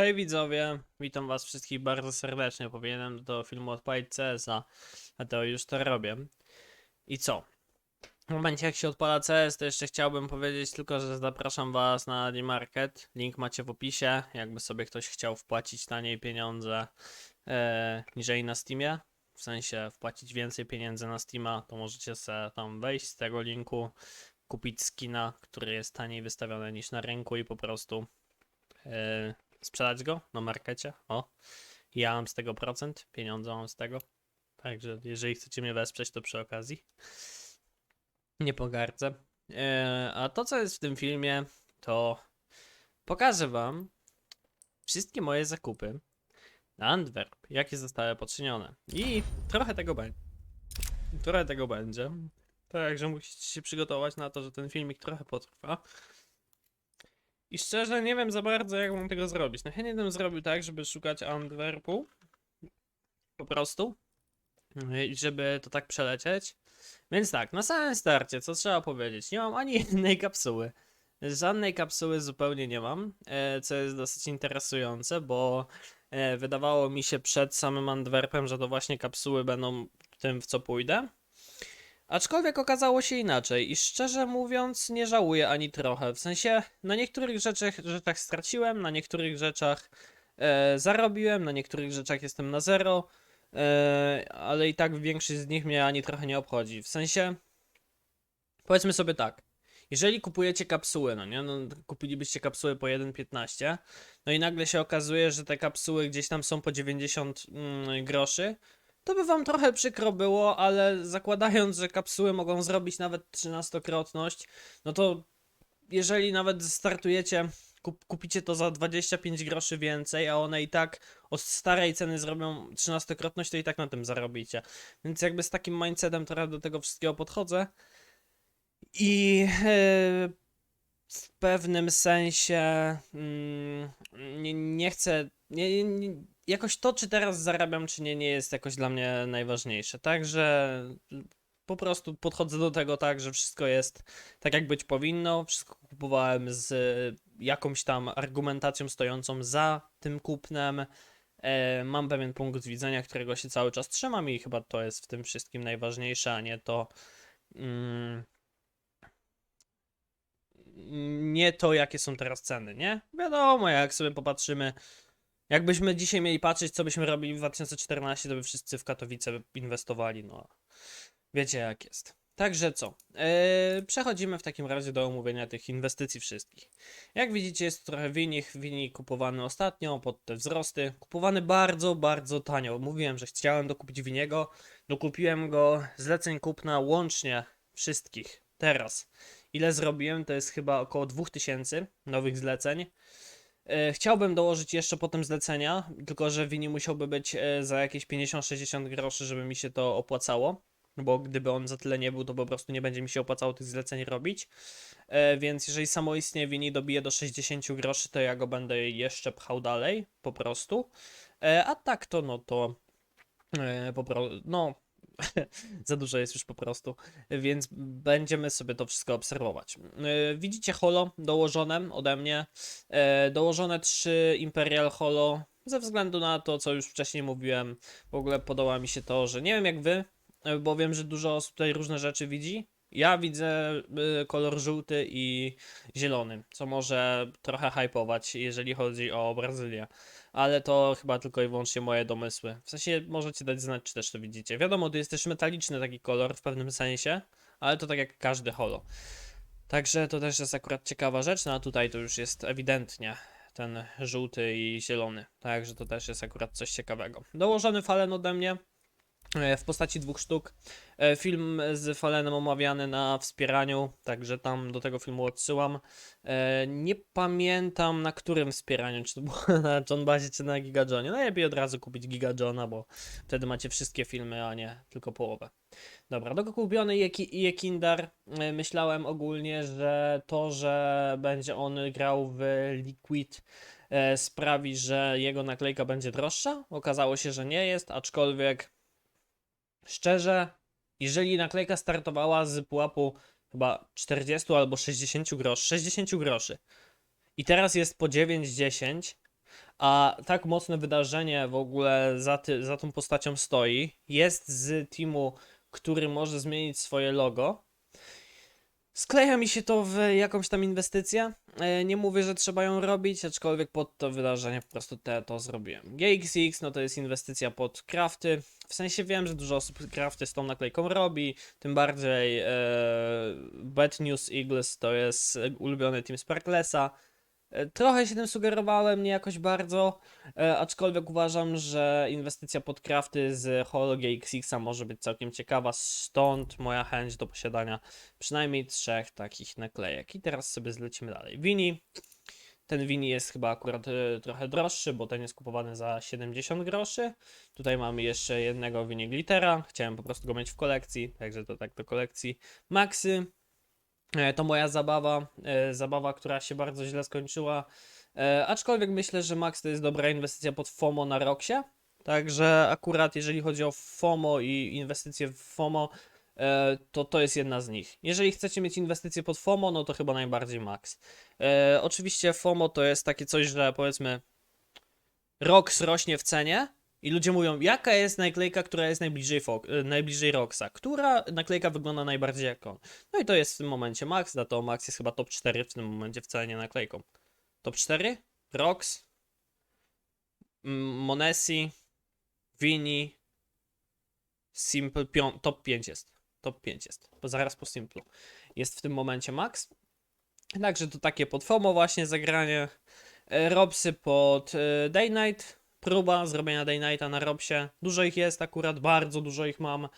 Hej widzowie, witam was wszystkich bardzo serdecznie. Powinienem do filmu odpalić CS-a, a to już to robię. I co? W momencie jak się odpala CS, to jeszcze chciałbym powiedzieć tylko, że zapraszam was na D-Market. Link macie w opisie, jakby sobie ktoś chciał wpłacić taniej pieniądze e, niżeli na Steamie. W sensie wpłacić więcej pieniędzy na Steama, to możecie sobie tam wejść z tego linku, kupić skina, który jest taniej wystawiony niż na rynku i po prostu e, sprzedać go na markecie. O, ja mam z tego procent, pieniądze mam z tego. Także jeżeli chcecie mnie wesprzeć, to przy okazji. Nie pogardzę. E, a to, co jest w tym filmie, to pokażę wam wszystkie moje zakupy na Antwerp, jakie zostały poczynione. I trochę tego będzie. Trochę tego będzie. Także musicie się przygotować na to, że ten filmik trochę potrwa. I szczerze nie wiem za bardzo, jak mam tego zrobić. No chętnie bym zrobił tak, żeby szukać Antwerpu. Po prostu. I żeby to tak przelecieć. Więc tak, na samym starcie, co trzeba powiedzieć? Nie mam ani jednej kapsuły. Żadnej kapsuły zupełnie nie mam, e, co jest dosyć interesujące, bo e, wydawało mi się przed samym Antwerpem, że to właśnie kapsuły będą tym, w co pójdę. Aczkolwiek okazało się inaczej i szczerze mówiąc nie żałuję ani trochę. W sensie na niektórych rzeczach, rzeczach straciłem, na niektórych rzeczach e, zarobiłem, na niektórych rzeczach jestem na zero, e, ale i tak większość z nich mnie ani trochę nie obchodzi. W sensie powiedzmy sobie tak. Jeżeli kupujecie kapsuły, no nie, no kupilibyście kapsuły po 1,15, no i nagle się okazuje, że te kapsuły gdzieś tam są po 90 mm, groszy, to by wam trochę przykro było, ale zakładając, że kapsuły mogą zrobić nawet 13-krotność, no to jeżeli nawet startujecie, kup, kupicie to za 25 groszy więcej, a one i tak od starej ceny zrobią 13-krotność, to i tak na tym zarobicie. Więc jakby z takim mindsetem trochę do tego wszystkiego podchodzę. I e, w pewnym sensie mm, nie, nie chcę. Nie, nie, jakoś to, czy teraz zarabiam, czy nie, nie jest jakoś dla mnie najważniejsze. Także po prostu podchodzę do tego tak, że wszystko jest tak, jak być powinno. Wszystko kupowałem z jakąś tam argumentacją stojącą za tym kupnem. E, mam pewien punkt widzenia, którego się cały czas trzymam, i chyba to jest w tym wszystkim najważniejsze, a nie to. Mm, nie to, jakie są teraz ceny, nie? Wiadomo, jak sobie popatrzymy, jakbyśmy dzisiaj mieli patrzeć, co byśmy robili w 2014, to by wszyscy w Katowice inwestowali, no. Wiecie jak jest. Także co? Eee, przechodzimy w takim razie do omówienia tych inwestycji wszystkich. Jak widzicie, jest trochę winik, winik kupowany ostatnio pod te wzrosty. Kupowany bardzo, bardzo tanio. Mówiłem, że chciałem dokupić winiego. Dokupiłem go zleceń kupna łącznie wszystkich. Teraz ile zrobiłem, to jest chyba około 2000 nowych zleceń. E, Chciałbym dołożyć jeszcze potem zlecenia, tylko że Wini musiałby być e, za jakieś 50-60 groszy, żeby mi się to opłacało. Bo gdyby on za tyle nie był, to po prostu nie będzie mi się opłacało tych zleceń robić. E, Więc jeżeli samoistnie Wini dobije do 60 groszy, to ja go będę jeszcze pchał dalej, po prostu. A tak to, no to po prostu, no za dużo jest już po prostu, więc będziemy sobie to wszystko obserwować. Yy, Widzicie holo dołożone ode mnie, Yy, dołożone 3 Imperial Holo, ze względu na to, co już wcześniej mówiłem, w ogóle podoba mi się to, że nie wiem jak wy, yy, bo wiem, że dużo osób tutaj różne rzeczy widzi. Ja widzę kolor żółty i zielony, co może trochę hypować, jeżeli chodzi o Brazylię ale to chyba tylko i wyłącznie moje domysły. W sensie możecie dać znać, czy też to widzicie. Wiadomo, to jest też metaliczny taki kolor w pewnym sensie, ale to tak jak każdy holo. Także to też jest akurat ciekawa rzecz, no a tutaj to już jest ewidentnie ten żółty i zielony. Także to też jest akurat coś ciekawego. Dołożony falen ode mnie w postaci dwóch sztuk. E, Film z Falenem omawiany na wspieraniu, także tam do tego filmu odsyłam. E, Nie pamiętam na którym wspieraniu, czy to było na John Bazie, czy na Giga Johnie. Najlepiej od razu kupić Giga Johna, bo wtedy macie wszystkie filmy, a nie tylko połowę. Dobra, dokupiony Jekindar. E, Myślałem ogólnie, że to, że będzie on grał w Liquid e, sprawi, że jego naklejka będzie droższa. Okazało się, że nie jest, aczkolwiek szczerze, jeżeli naklejka startowała z pułapu chyba 40 albo 60 groszy, 60 groszy i teraz jest po 9-10, a tak mocne wydarzenie w ogóle za, ty, za tą postacią stoi, jest z teamu, który może zmienić swoje logo, skleja mi się to w jakąś tam inwestycję. E, Nie mówię, że trzeba ją robić, aczkolwiek pod to wydarzenie po prostu te, to zrobiłem. GXX, no to jest inwestycja pod crafty. W sensie wiem, że dużo osób crafty z tą naklejką robi, tym bardziej e, Bad News Eagles to jest ulubiony team Sparklesa. Trochę się tym sugerowałem, nie jakoś bardzo, e, aczkolwiek uważam, że inwestycja pod crafty z Holo GXX-a może być całkiem ciekawa, stąd moja chęć do posiadania przynajmniej trzech takich naklejek. I teraz sobie zlecimy dalej. Wini. Ten Wini jest chyba akurat e, trochę droższy, bo ten jest kupowany za 70 groszy. Tutaj mamy jeszcze jednego Wini Glittera. Chciałem po prostu go mieć w kolekcji, także to tak do kolekcji. Maxy. E, To moja zabawa, e, zabawa, która się bardzo źle skończyła. E, Aczkolwiek myślę, że Max to jest dobra inwestycja pod FOMO na Roxie. Także akurat jeżeli chodzi o FOMO i inwestycje w FOMO, to to jest jedna z nich. Jeżeli chcecie mieć inwestycje pod FOMO, no to chyba najbardziej Max. Oczywiście FOMO to jest takie coś, że powiedzmy Rox rośnie w cenie i ludzie mówią, jaka jest naklejka, która jest najbliżej, Fo- e, najbliżej Roxa, która naklejka wygląda najbardziej jak on. No i to jest w tym momencie Max, za to Max jest chyba top 4 w tym momencie w cenie naklejką. Top 4? Rox, Monesi, Vini, Simple, top 5 jest. Top 5 jest, bo zaraz po Simplu. Jest w tym momencie Max. Także to takie pod FOMO właśnie zagranie. E, Robsy pod e, Day Night. Próba zrobienia Day Nighta na Robsie. Dużo ich jest akurat, bardzo dużo ich mam.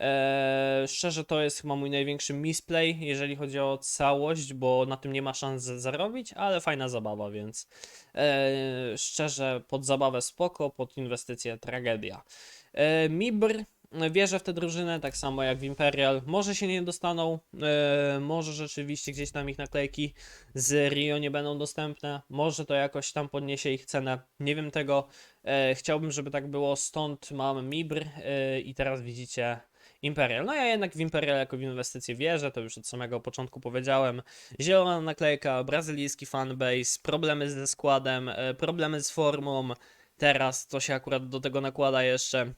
E, szczerze to jest chyba mój największy misplay, jeżeli chodzi o całość, bo na tym nie ma szans zarobić, ale fajna zabawa, więc e, szczerze pod zabawę spoko, pod inwestycję tragedia. E, Mibr, wierzę w tę drużynę, tak samo jak w Imperial. Może się nie dostaną, e, może rzeczywiście gdzieś tam ich naklejki z Rio nie będą dostępne, może to jakoś tam podniesie ich cenę, nie wiem tego. E, chciałbym, żeby tak było, stąd mam Mibr e, i teraz widzicie Imperial. No ja jednak w Imperial jako w inwestycję wierzę, to już od samego początku powiedziałem. Zielona naklejka, brazylijski fanbase, problemy ze składem, problemy z formą. Teraz to się akurat do tego nakłada jeszcze.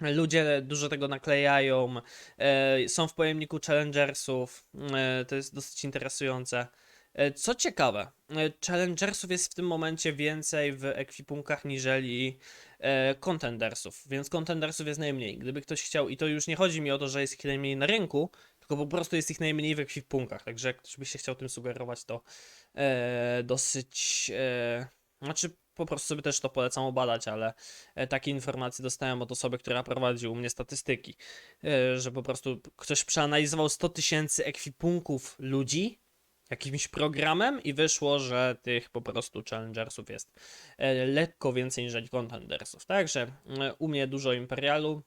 Ludzie dużo tego naklejają, e, są w pojemniku Challengersów, e, to jest dosyć interesujące. E, co ciekawe, Challengersów jest w tym momencie więcej w ekwipunkach niżeli Contendersów, więc Contendersów jest najmniej. Gdyby ktoś chciał, i to już nie chodzi mi o to, że jest ich najmniej na rynku, tylko po prostu jest ich najmniej w ekwipunkach, także jak ktoś by się chciał tym sugerować, to dosyć, znaczy po prostu sobie też to polecam obadać, ale e, takie informacje dostałem od osoby, która prowadzi u mnie statystyki, e, że po prostu ktoś przeanalizował 100 tysięcy ekwipunków ludzi jakimś programem i wyszło, że tych po prostu challengersów jest e, lekko więcej niż contendersów. Także u mnie dużo imperialu.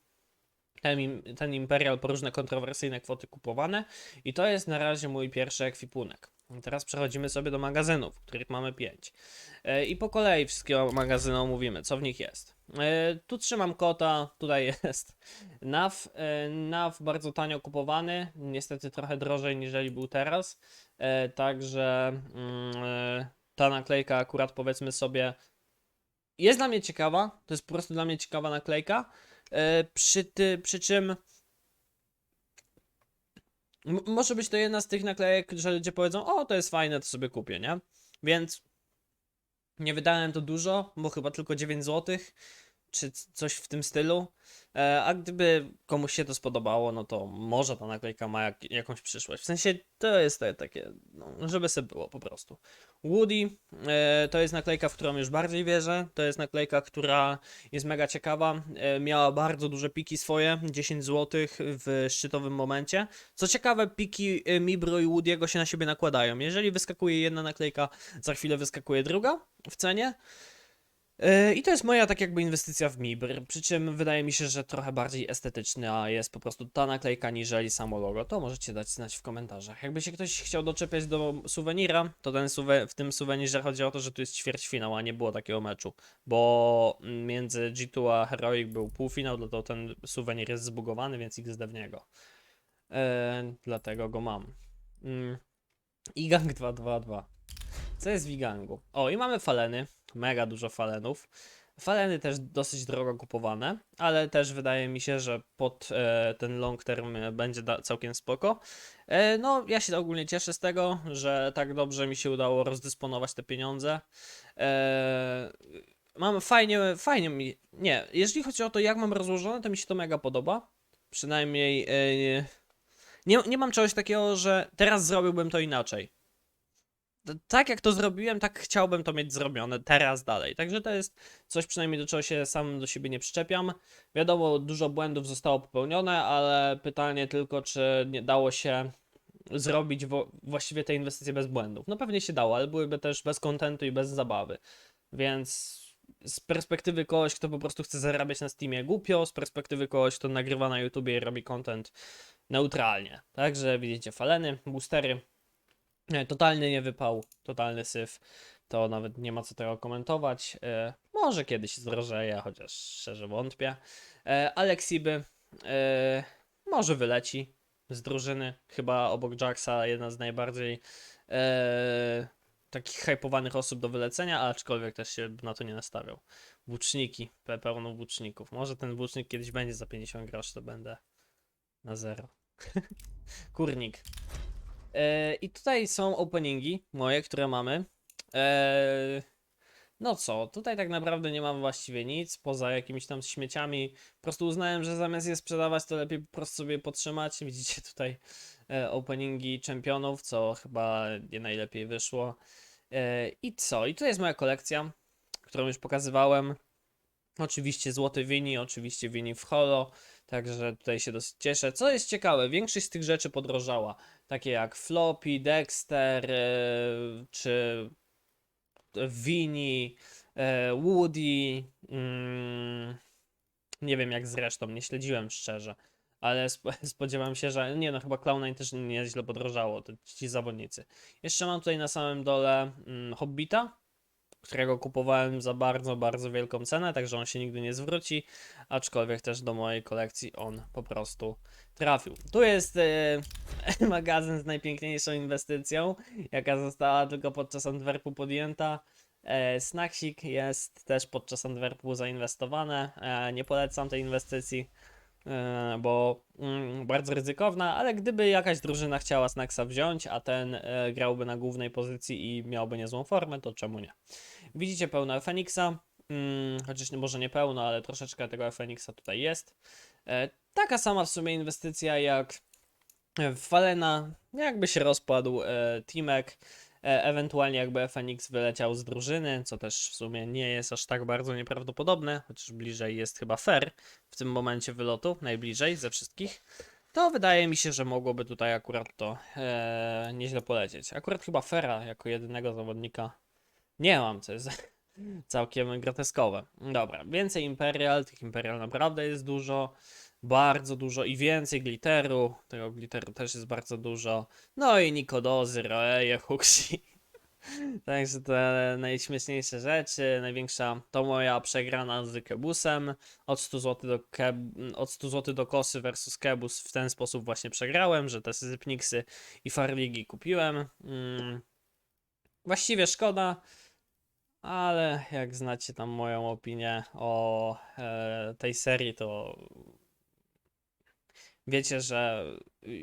Ten, ten imperial po różne kontrowersyjne kwoty kupowane i to jest na razie mój pierwszy ekwipunek. I Teraz przechodzimy sobie do magazynów, których mamy 5. E, I po kolei wszystkie magazyny omówimy, co w nich jest. E, Tu trzymam kota, tutaj jest NAV. E, NAV bardzo tanio kupowany, niestety trochę drożej niżeli był teraz. Także mm, ta naklejka akurat powiedzmy sobie jest dla mnie ciekawa, to jest po prostu dla mnie ciekawa naklejka. Przy, ty, przy czym Może być to jedna z tych naklejek, że ludzie powiedzą, o to jest fajne, to sobie kupię, nie? Więc nie wydałem to dużo, bo chyba tylko 9 zł, czy coś w tym stylu. E, a gdyby komuś się to spodobało, no to może ta naklejka ma jak, jakąś przyszłość. W sensie to jest takie, no, żeby sobie było po prostu. Woody e, to jest naklejka, w którą już bardziej wierzę. To jest naklejka, która jest mega ciekawa. E, miała bardzo duże piki swoje, 10 zł w szczytowym momencie. Co ciekawe, piki Mibro i Woody'ego się na siebie nakładają. Jeżeli wyskakuje jedna naklejka, za chwilę wyskakuje druga w cenie. Yy, I to jest moja tak jakby inwestycja w Mibr, przy czym wydaje mi się, że trochę bardziej estetyczna jest po prostu ta naklejka niżeli samo logo. To możecie dać znać w komentarzach. Jakby się ktoś chciał doczepiać do suwenira, to ten suwe w tym suwenirze chodzi o to, że tu jest ćwierćfinał, a nie było takiego meczu, bo między G2 a Heroic był półfinał, dlatego ten suwenir jest zbugowany, więc XD w niego. Yy, dlatego go mam. Mm. I Gang 222. Co jest w Wigangu? O, i mamy faleny. Mega dużo falenów. Faleny też dosyć drogo kupowane, ale też wydaje mi się, że pod e, ten long term e, będzie całkiem spoko. E, no, ja się ogólnie cieszę z tego, że tak dobrze mi się udało rozdysponować te pieniądze. E, mam fajnie, fajnie mi. Nie, jeżeli chodzi o to, jak mam rozłożone, to mi się to mega podoba. Przynajmniej e, nie, nie mam czegoś takiego, że teraz zrobiłbym to inaczej. Tak jak to zrobiłem, tak chciałbym to mieć zrobione teraz dalej. Także to jest coś przynajmniej do czego się sam do siebie nie przyczepiam. Wiadomo, dużo błędów zostało popełnione, ale pytanie tylko, czy nie dało się zrobić właściwie te inwestycje bez błędów. No pewnie się dało, ale byłyby też bez kontentu i bez zabawy. Więc z perspektywy kogoś, kto po prostu chce zarabiać na Steamie głupio, z perspektywy kogoś, kto nagrywa na YouTubie i robi content neutralnie. Także widzicie faleny, boostery, nie, totalny niewypał, totalny syf. To nawet nie ma co tego komentować. E, może kiedyś zdrożeje, chociaż szczerze wątpię. E, Alexiby e, może wyleci z drużyny. Chyba obok Jacksa jedna z najbardziej e, takich hypowanych osób do wylecenia, aczkolwiek też się na to nie nastawiał. Włóczniki, pe- pełno włóczników. Może ten włócznik kiedyś będzie za 50 groszy, to będę na zero. Kurnik. E, I tutaj są openingi moje, które mamy. E, no co, tutaj tak naprawdę nie mam właściwie nic, poza jakimiś tam śmieciami. Po prostu uznałem, że zamiast je sprzedawać, to lepiej po prostu sobie potrzymać. Widzicie tutaj e, openingi czempionów, co chyba nie najlepiej wyszło. I co? I tu jest moja kolekcja, którą już pokazywałem. Oczywiście złoty Wini, oczywiście Wini w holo, także tutaj się dosyć cieszę. Co jest ciekawe, większość z tych rzeczy podrożała, takie jak Floppy, Dexter, e, czy Wini, e, Woody, mm, nie wiem jak z resztą, nie śledziłem szczerze, ale sp- spodziewam się, że nie no, chyba Cloud9 też nieźle podrożało, ci zawodnicy. Jeszcze mam tutaj na samym dole mm, Hobbita, którego kupowałem za bardzo, bardzo wielką cenę, także on się nigdy nie zwróci, aczkolwiek też do mojej kolekcji on po prostu trafił. Tu jest e, magazyn z najpiękniejszą inwestycją, jaka została tylko podczas Antwerpu podjęta. E, Snacksik jest też podczas Antwerpu zainwestowane. E, nie polecam tej inwestycji, bo mm, bardzo ryzykowna, ale gdyby jakaś drużyna chciała Snacksa wziąć, a ten e, grałby na głównej pozycji i miałby niezłą formę, to czemu nie? Widzicie pełno Fenixa, mm, chociaż może nie pełno, ale troszeczkę tego Fenixa tutaj jest. E, taka sama w sumie inwestycja jak w Falena, jakby się rozpadł e, Teamek, e, ewentualnie jakby FNX wyleciał z drużyny, co też w sumie nie jest aż tak bardzo nieprawdopodobne, chociaż bliżej jest chyba Fair w tym momencie wylotu, najbliżej ze wszystkich, to wydaje mi się, że mogłoby tutaj akurat to e, nieźle polecieć. Akurat chyba Fera jako jedynego zawodnika nie mam, co jest całkiem groteskowe. Dobra, więcej Imperial, tych Imperial naprawdę jest dużo bardzo dużo i więcej glitteru. Tego glitteru też jest bardzo dużo. No i Nikodozy, Roeje, Huxi. Także te najśmieszniejsze rzeczy. Największa to moja przegrana z Kebusem. Od 100 zł do, Keb... od 100 zł do kosy versus Kebus w ten sposób właśnie przegrałem, że te Zypniksy i Farligi kupiłem. Mm. Właściwie szkoda, ale jak znacie tam moją opinię o e, tej serii, to wiecie, że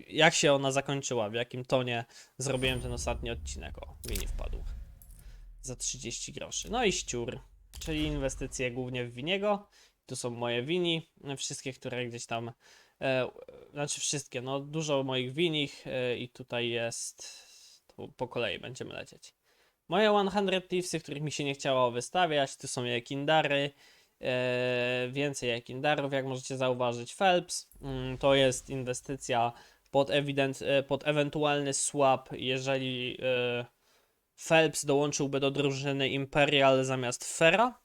jak się ona zakończyła, w jakim tonie zrobiłem ten ostatni odcinek. O, Wini wpadł. Za 30 groszy. No i ściur, czyli inwestycje głównie w Winiego. Tu są moje Wini, wszystkie, które gdzieś tam, e, znaczy wszystkie, no dużo moich Winich e, i tutaj jest, tu po kolei będziemy lecieć. Moje 100 Thievesy, których mi się nie chciało wystawiać, tu są je Kindary, e, więcej Jakindarów, jak możecie zauważyć. Phelps mm, to jest inwestycja pod, ewident, e, pod ewentualny swap, jeżeli e, Phelps dołączyłby do drużyny Imperial zamiast Fera,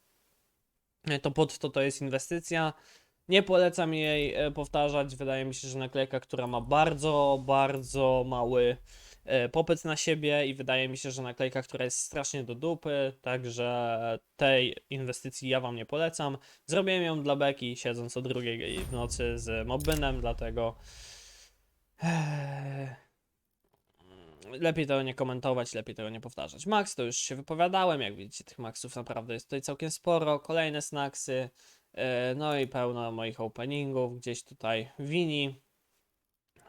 e, to pod to to jest inwestycja. Nie polecam jej powtarzać. Wydaje mi się, że naklejka, która ma bardzo, bardzo mały popyt na siebie i wydaje mi się, że naklejka, która jest strasznie do dupy, także tej inwestycji ja wam nie polecam. Zrobiłem ją dla Beki, siedząc o drugiej w nocy z Mobbynem, dlatego eee, lepiej tego nie komentować, lepiej tego nie powtarzać. Max to już się wypowiadałem, jak widzicie tych maxów naprawdę jest tutaj całkiem sporo, kolejne snacksy, e, no i pełno moich openingów, gdzieś tutaj wini,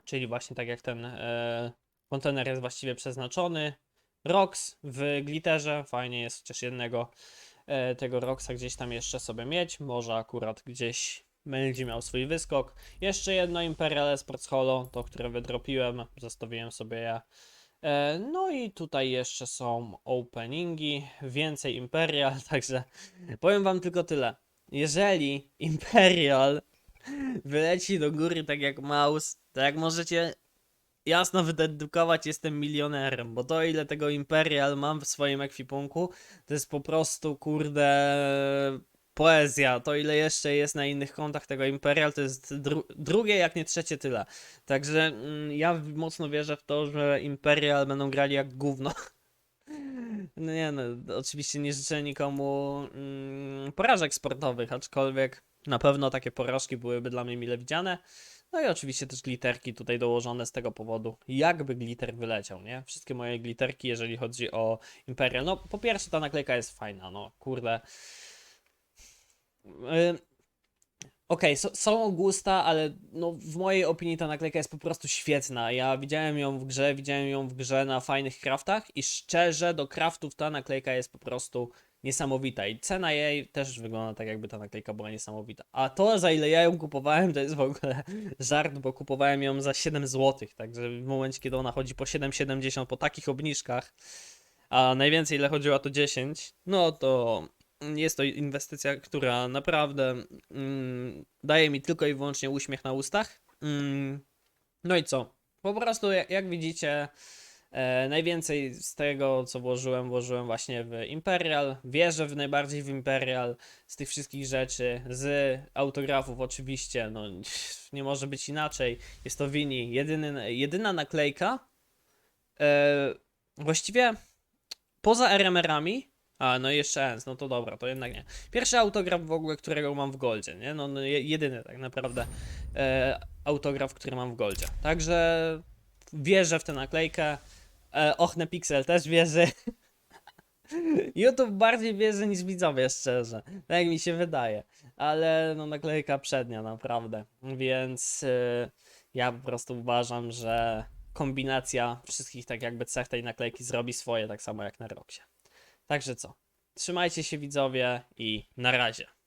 czyli właśnie tak jak ten e, kontener jest właściwie przeznaczony. Rox w glitterze, fajnie jest chociaż jednego e, tego Roxa gdzieś tam jeszcze sobie mieć, może akurat gdzieś będzie miał swój wyskok. Jeszcze jedno Imperial Sports Holo, to które wydropiłem, zostawiłem sobie je. No i tutaj jeszcze są openingi, więcej Imperial, także powiem wam tylko tyle. Jeżeli Imperial wyleci do góry tak jak mouse, to jak możecie jasno wydedukować, jestem milionerem, bo to ile tego Imperial mam w swoim ekwipunku, to jest po prostu, kurde, poezja. To ile jeszcze jest na innych kontach tego Imperial, to jest dru drugie, jak nie trzecie tyle. Także mm, ja mocno wierzę w to, że Imperial będą grali jak gówno. No nie no, oczywiście nie życzę nikomu mm, porażek sportowych, aczkolwiek na pewno takie porażki byłyby dla mnie mile widziane. No i oczywiście też glitterki tutaj dołożone z tego powodu, jakby glitter wyleciał, nie? Wszystkie moje glitterki, jeżeli chodzi o Imperial. No, po pierwsze ta naklejka jest fajna, no kurde. Okej, so, są gusta, ale no, w mojej opinii ta naklejka jest po prostu świetna. Ja widziałem ją w grze, widziałem ją w grze na fajnych craftach i szczerze do craftów ta naklejka jest po prostu niesamowita i cena jej też wygląda tak jakby ta naklejka była niesamowita. A to za ile ja ją kupowałem to jest w ogóle żart, bo kupowałem ją za 7 zł, także w momencie kiedy ona chodzi po 7,70 po takich obniżkach, a najwięcej ile chodziło to 10, no to jest to inwestycja, która naprawdę mm, daje mi tylko i wyłącznie uśmiech na ustach. Mm, no i co? Po prostu, jak, jak widzicie, najwięcej z tego, co włożyłem, włożyłem właśnie w Imperial. Wierzę w najbardziej w Imperial z tych wszystkich rzeczy, z autografów oczywiście. No, nie może być inaczej. Jest to Wini, jedyny, jedyna naklejka. E, właściwie poza RMR-ami, a, no i jeszcze Ens, no to dobra, to jednak nie. Pierwszy autograf w ogóle, którego mam w Goldzie, nie? No, no je- jedyny tak naprawdę e, autograf, który mam w Goldzie. Także wierzę w tę naklejkę. E, Ochne Pixel też wierzy. YouTube bardziej wierzy niż widzowie, szczerze. Tak mi się wydaje. Ale no naklejka przednia, naprawdę. Więc e, ja po prostu uważam, że kombinacja wszystkich tak jakby cech tej naklejki zrobi swoje, tak samo jak na Roxie. Także co? Trzymajcie się widzowie i na razie.